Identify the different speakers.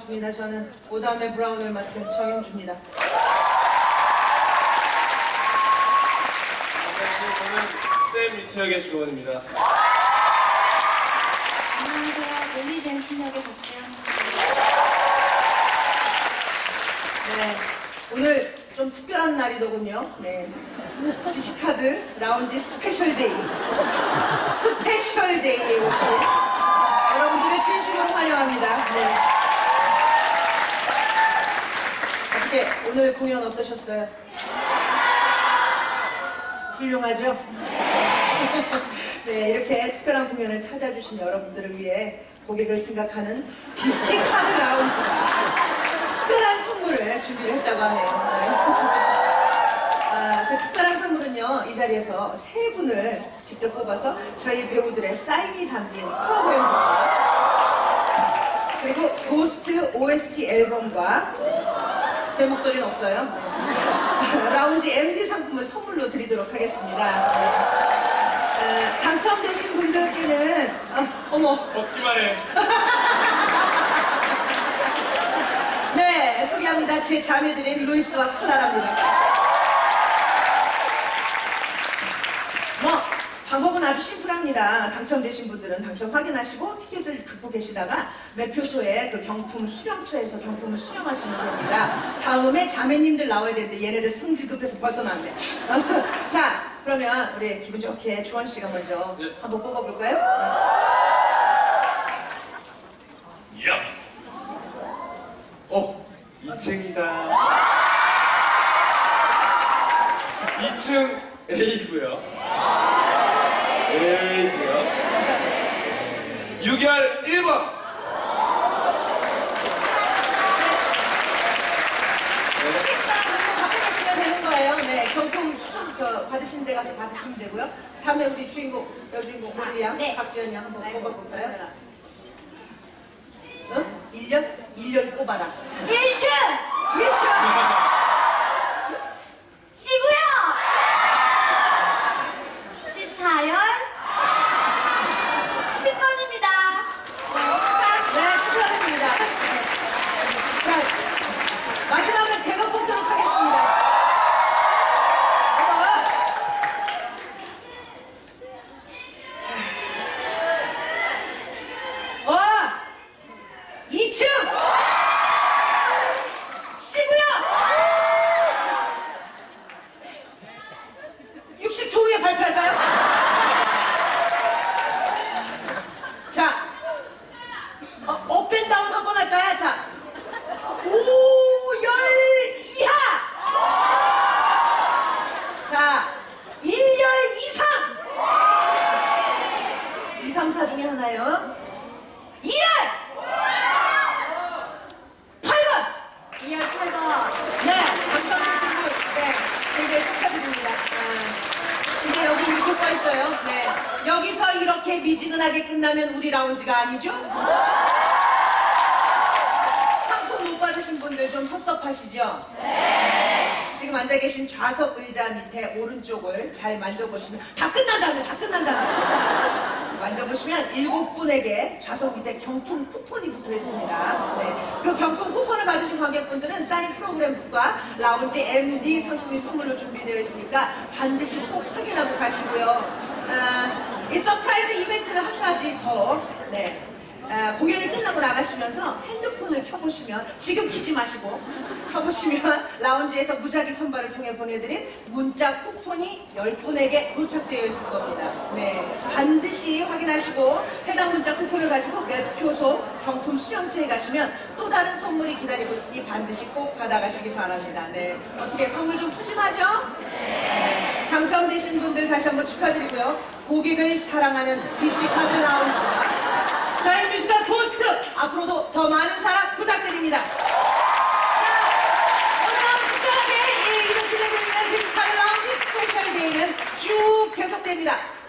Speaker 1: 반갑습니다. 저는 오다메 브라운을 맡은 정영주입니다.
Speaker 2: 저는 쌤 이태혁의 주원입니다.
Speaker 3: 안녕하세요. 릴리 젠슨 역의 박지현입니다.
Speaker 1: 네, 오늘 좀 특별한 날이더군요. 네, 비시카드 라운지 스페셜 데이, 스페셜 데이에 오신 여러분들을 진심으로 환영합니다. 네. 어떻게 오늘 공연 어떠셨어요? 훌륭하죠? 네, 이렇게 특별한 공연을 찾아주신 여러분들을 위해 고객을 생각하는 비시카드 라운지가 특별한 선물을 준비를 했다고 하네요. 네. 아, 그 특별한 선물은요, 이 자리에서 세 분을 직접 뽑아서 저희 배우들의 사인이 담긴 프로그램과 그리고 고스트 OST 앨범과 제 목소리는 없어요. 네. 라운지 MD 상품을 선물로 드리도록 하겠습니다. 네. 어, 당첨되신 분들께는 어, 어머
Speaker 2: 먹기만 해.
Speaker 1: 네 소개합니다. 제 자매들인 루이스와 클라라입니다. 방법은 아주 심플합니다. 당첨되신 분들은 당첨 확인하시고 티켓을 갖고 계시다가 매표소에 그 경품 수령처에서 경품을 수령하시면 됩니다. 다음에 자매님들 나와야 되는데 얘네들 성질 급해서 벌써 나왔네. 자 그러면 우리 기분 좋게 주원 씨가 먼저
Speaker 2: 네.
Speaker 1: 한번 뽑아볼까요?
Speaker 2: 야. 어, 2층이다. 2층 A고요. A고요. 6열 1번.
Speaker 1: 티켓이나 그거 갖고 계시면 되는 거예요. 네, 경품 추첨 저 받으신 데 가서 받으시면 되고요. 다음에 우리 주인공, 여주인공 올리 양,
Speaker 3: 네.
Speaker 1: 박지현 양 한번 뽑아볼까요? 응? 1년? 1년 뽑아라.
Speaker 3: 1층!
Speaker 1: 1차!
Speaker 3: 시고요! 14열 10번입니다.
Speaker 1: 네, 축하드립니다. 자, 마지막으로 제가 뽑도록 하겠습니다. 어. 자. 어! 2층! 시구요! 60초 후에 발표할까요? 자, 어, 업앤다운 한 번 할까요? 자, 5열 이하! 자, 1열 이상! 2, 3, 4 중에 하나요. 2열! 8번!
Speaker 3: 2열 8번.
Speaker 1: 네, 당첨되신 분, 네, 굉장히 축하드립니다. 아, 근데 여기 이렇게 써 있어요. 네, 여기서 이렇게 미지근하게 끝나면 우리 라운지가 아니죠? 상품 못 받으신 분들 좀 섭섭하시죠? 네. 지금 앉아 계신 좌석 의자 밑에 오른쪽을 잘 만져보시면 다 끝난다네, 다 끝난다. 만져보시면 일곱 분에게 좌석 밑에 경품 쿠폰이 붙어 있습니다. 네. 그 경품 쿠폰을 받으신 관객분들은 사인 프로그램과 라운지 MD 상품이 선물로 준비되어 있으니까 반드시 꼭 확인하고 가시고요. 아, 이 서프라이즈 이벤트를 한 가지 더, 네. 아, 공연이 끝나고 나가시면서 핸드폰을 켜보시면 지금 키지 마시고 켜보시면 라운지에서 무작위 선발을 통해 보내드린 문자 쿠폰이 10분에게 도착되어 있을 겁니다. 네, 반드시 확인하시고 해당 문자 쿠폰을 가지고 매표소 경품 수령처에 가시면 또 다른 선물이 기다리고 있으니 반드시 꼭 받아가시기 바랍니다. 네, 어떻게 선물 좀 푸짐하죠? 네, 당첨되신 분들 다시 한번 축하드리고요. 고객을 사랑하는 BC카드 라운지입니다. 저희 뮤지컬 포스트 앞으로도 더 많은 사랑 부탁드립니다. 자, 오늘 하루 특별하게 이 이벤트 되고 있는 뮤지컬 라운지 스페셜 데이는 쭉 계속됩니다.